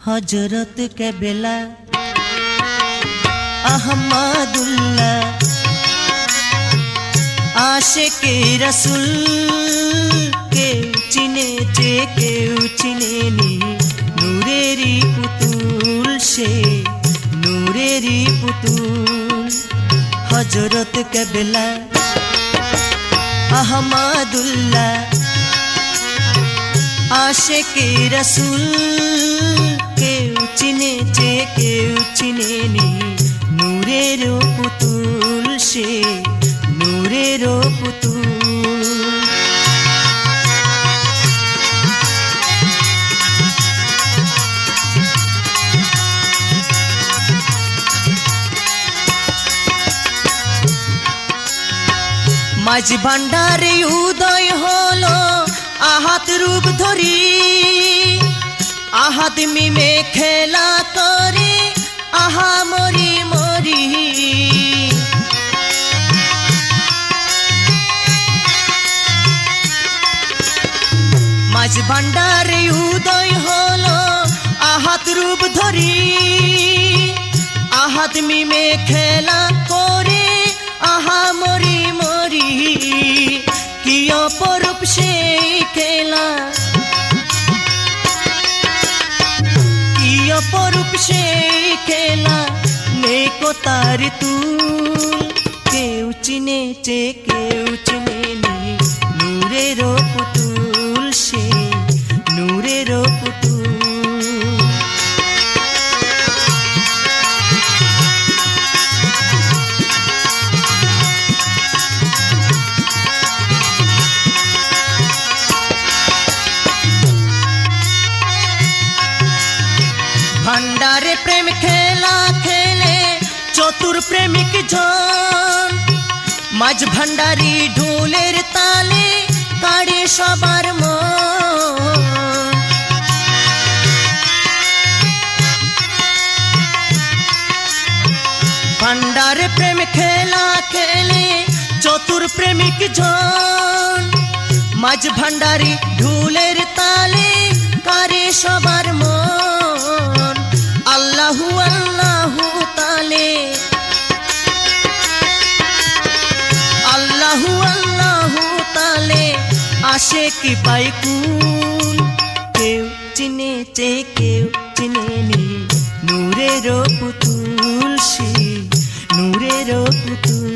হজরত কেবেলা আহমদুল্লাহ আশেকে রসুল কেউ চিনেছে কেউ চিনেনি নূরেরই পুতুল সে নূরেরই পুতুল হজরত কেবেলা আহমদুল্লাহ আশেকে রসুল কেউ চিনেনি। নূরের পুতুল সে নূরের পুতুল। মাঝ ভান্ডারে উদয় হলো আহাত রূপ ধরি। আহাত মিমে খেলা করে আহা মরি মরি। মাঝ ভান্ডারে উদয় হলো আহাত রূপ ধরি। আহাত মিমে খেলা করে আহা মরি মরি। কি অপরূপ সেই খেলা অপরূপ সে খেলা নেকো তার তুল। কেউ চিনেছে কেউ চিনেনি নূরের ভান্ডারে প্রেম খেলা খেলে চতুর প্রেমিক জন। মাঝ ভান্ডারি ঢোলের তালে কাড়ে সবার মন। ভান্ডারে প্রেম খেলা খেলে চতুর প্রেমিক জন। মাঝ ভান্ডারি ঢুলের তালে কারে সবার মন। আসে কি পাই কুল কেউ চিনেছে কেউ চিনেনি নূরের পুতুল সে নূরের পুতুল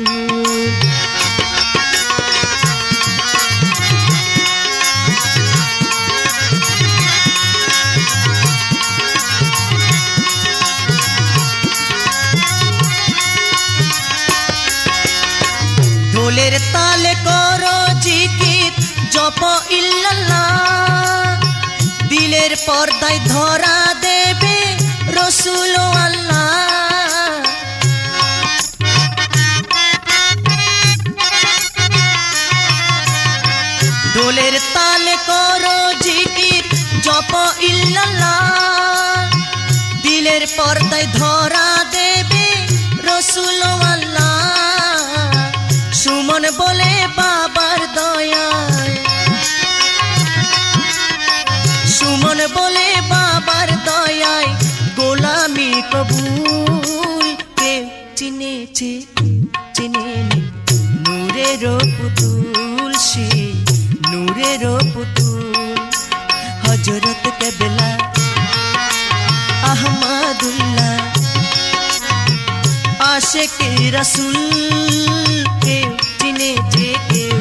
ঢোলের তালে করো জিকির জপ ইল্লাল্লাহ। দিলের পর্দায় ধরা দেবে রসুল আল্লাহ। ঢোলের তালে করো জিকির, জপ ইল্লাল্লাহ। দিলের পর্দায় ধরা দেবে বলে বাবার দয়ায় গোলামি কবুল। কে চিনেছে চিনে নূরের পুতুল সে নূরের পুতুল হজরত কেবেলা, আহমাদুল্লাহ, আশেক রসুল। কেউ চিনেছে কেউ